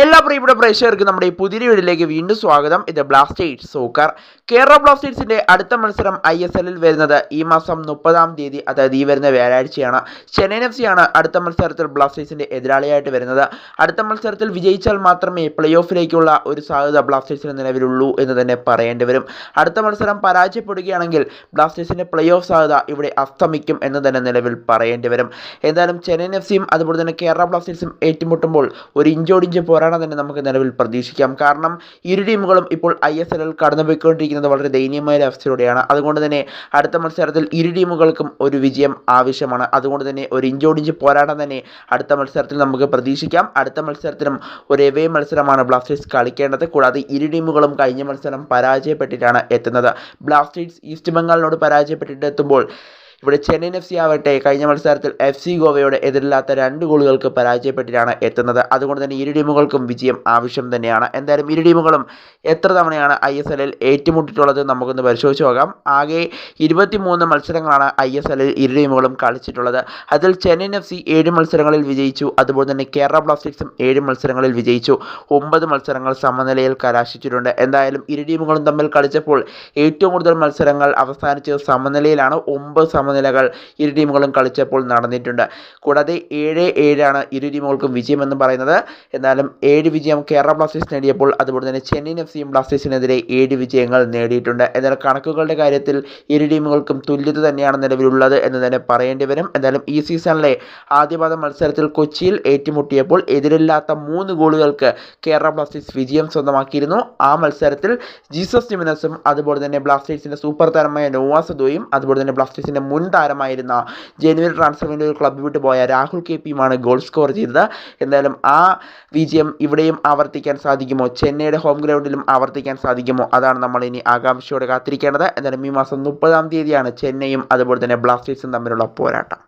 എല്ലാ പ്രിയപ്പെട്ട പ്രേക്ഷകർക്കും നമ്മുടെ ഈ പുതിയ വീഡിയോയിലേക്ക് വീണ്ടും സ്വാഗതം. ഇത് ബ്ലാസ്റ്റേഴ്സ് സോക്കർ കേരള ബ്ലാസ്റ്റേഴ്സിന്റെ അടുത്ത മത്സരം ഐ എസ് എല്ലിൽ വരുന്നത് ഈ മാസം മുപ്പതാം തീയതി അതായത് ഈ വരുന്ന വ്യാഴാഴ്ചയാണ്. ചെന്നൈയിൻ എഫ് സിയാണ് അടുത്ത മത്സരത്തിൽ ബ്ലാസ്റ്റേഴ്സിന്റെ എതിരാളിയായിട്ട് വരുന്നത്. അടുത്ത മത്സരത്തിൽ വിജയിച്ചാൽ മാത്രമേ പ്ലേ ഓഫിലേക്കുള്ള ഒരു സാധ്യത ബ്ലാസ്റ്റേഴ്സിന് നിലവിലുള്ളൂ എന്ന് തന്നെ പറയേണ്ടി വരും. അടുത്ത മത്സരം പരാജയപ്പെടുകയാണെങ്കിൽ ബ്ലാസ്റ്റേഴ്സിന്റെ പ്ലേ ഓഫ് സാധ്യത ഇവിടെ അസ്തമിക്കും എന്ന് തന്നെ നിലവിൽ പറയേണ്ടി വരും. എന്തായാലും ചെന്നൈയിൻ എഫ് സിയും അതുപോലെ തന്നെ കേരള ബ്ലാസ്റ്റേഴ്സും ഏറ്റുമുട്ടുമ്പോൾ ഒരു ഇഞ്ചോടിഞ്ച് പോരാട്ടം തന്നെ നമുക്ക് നിലവിൽ പ്രതീക്ഷിക്കാം. കാരണം ഇരു ടീമുകളും ഇപ്പോൾ ഐ എസ് എല്ലിൽ കടന്നുപോയിക്കൊണ്ടിരിക്കുന്നത് വളരെ ദയനീയമായ ഒരു അവസ്ഥയിലൂടെയാണ്. അതുകൊണ്ട് തന്നെ അടുത്ത മത്സരത്തിൽ ഇരു ടീമുകൾക്കും ഒരു വിജയം ആവശ്യമാണ്. അതുകൊണ്ട് തന്നെ ഒരു ഇഞ്ചോടിഞ്ച് പോരാട്ടം തന്നെ അടുത്ത മത്സരത്തിൽ നമുക്ക് പ്രതീക്ഷിക്കാം. അടുത്ത മത്സരത്തിനും ഒരു എവേ മത്സരമാണ് ബ്ലാസ്റ്റേഴ്സ് കളിക്കേണ്ടത്. കൂടാതെ ഇരു ടീമുകളും കഴിഞ്ഞ മത്സരം പരാജയപ്പെട്ടിട്ടാണ് എത്തുന്നത്. ബ്ലാസ്റ്റേഴ്സ് ഈസ്റ്റ് ബംഗാളിനോട് പരാജയപ്പെട്ടിട്ട് എത്തുമ്പോൾ ഇവിടെ ചെന്നൈയിൻ എഫ് സി ആവട്ടെ കഴിഞ്ഞ മത്സരത്തിൽ എഫ് സി ഗോവയോട് എതിരില്ലാത്ത രണ്ട് ഗോളുകൾക്ക് പരാജയപ്പെട്ടിട്ടാണ് എത്തുന്നത്. അതുകൊണ്ട് തന്നെ ഇരു ടീമുകൾക്കും വിജയം ആവശ്യം തന്നെയാണ്. എന്തായാലും ഇരു ടീമുകളും എത്ര തവണയാണ് ഐ എസ് എല്ലിൽ ഏറ്റുമുട്ടിയിട്ടുള്ളത് നമുക്കൊന്ന് പരിശോധിച്ച് നോക്കാം. ആകെ ഇരുപത്തി മൂന്ന് മത്സരങ്ങളാണ് ഐ എസ് എല്ലിൽ ഇരു ടീമുകളും കളിച്ചിട്ടുള്ളത്. അതിൽ ചെന്നൈയിൻ എഫ് സി ഏഴ് മത്സരങ്ങളിൽ വിജയിച്ചു. അതുപോലെ തന്നെ കേരള ബ്ലാസ്റ്റേഴ്സും ഏഴ് മത്സരങ്ങളിൽ വിജയിച്ചു. ഒമ്പത് മത്സരങ്ങൾ സമനിലയിൽ കലാശിച്ചിട്ടുണ്ട് എന്തായാലും ഇരു ടീമുകളും തമ്മിൽ കളിച്ചപ്പോൾ ഏറ്റവും കൂടുതൽ മത്സരങ്ങൾ അവസാനിച്ചത് സമനിലയിലാണ്. ഒമ്പത് സമനിലകൾ ഇരു ടീമുകളും കളിച്ചപ്പോൾ നടന്നിട്ടുണ്ട്. കൂടാതെ ഏഴ് ഏഴാണ് ഇരു ടീമുകൾക്കും വിജയം എന്ന് പറയുന്നത്. എന്നാലും ഏഴ് വിജയം കേരള ബ്ലാസ്റ്റേഴ്സ് നേടിയപ്പോൾ അതുപോലെ തന്നെ ചെന്നൈയിൻ എഫ് സിയും ബ്ലാസ്റ്റേഴ്സിനെതിരെ ഏഴ് വിജയങ്ങൾ നേടിയിട്ടുണ്ട്. എന്നാൽ കണക്കുകളുടെ കാര്യത്തിൽ ഇരു ടീമുകൾക്കും തുല്യത തന്നെയാണ് നിലവിലുള്ളത് എന്ന് തന്നെ പറയേണ്ടി വരും. എന്തായാലും ഈ സീസണിലെ ആദ്യപാദ മത്സരത്തിൽ കൊച്ചിയിൽ ഏറ്റുമുട്ടിയപ്പോൾ എതിരില്ലാത്ത മൂന്ന് ഗോളുകൾക്ക് കേരള ബ്ലാസ്റ്റേഴ്സ് വിജയം സ്വന്തമാക്കിയിരുന്നു. ആ മത്സരത്തിൽ ജീസസ് ജിമിനസും അതുപോലെ തന്നെ ബ്ലാസ്റ്റേഴ്സിന്റെ സൂപ്പർ താരമായ നോവാസദോയും അതുപോലെ തന്നെ ബ്ലാസ്റ്റേഴ്സിന്റെ മുൻ താരമായിരുന്ന ജനുവരി ട്രാൻസ്ഫർ ഒരു ക്ലബ്ബ് വിട്ടു പോയ രാഹുൽ കെ പിയുമാണ് ഗോൾ സ്കോർ ചെയ്തത്. എന്തായാലും ആ വിജയം ഇവിടെയും ആവർത്തിക്കാൻ സാധിക്കുമോ? ചെന്നൈയുടെ ഹോം ഗ്രൗണ്ടിലും ആവർത്തിക്കാൻ സാധിക്കുമോ? അതാണ് നമ്മൾ ഇനി ആകാംക്ഷയോടെ കാത്തിരിക്കേണ്ടത്. എന്തായാലും ഈ മാസം മുപ്പതാം തീയതിയാണ് ചെന്നൈയും അതുപോലെ തന്നെ ബ്ലാസ്റ്റേഴ്സും തമ്മിലുള്ള പോരാട്ടം.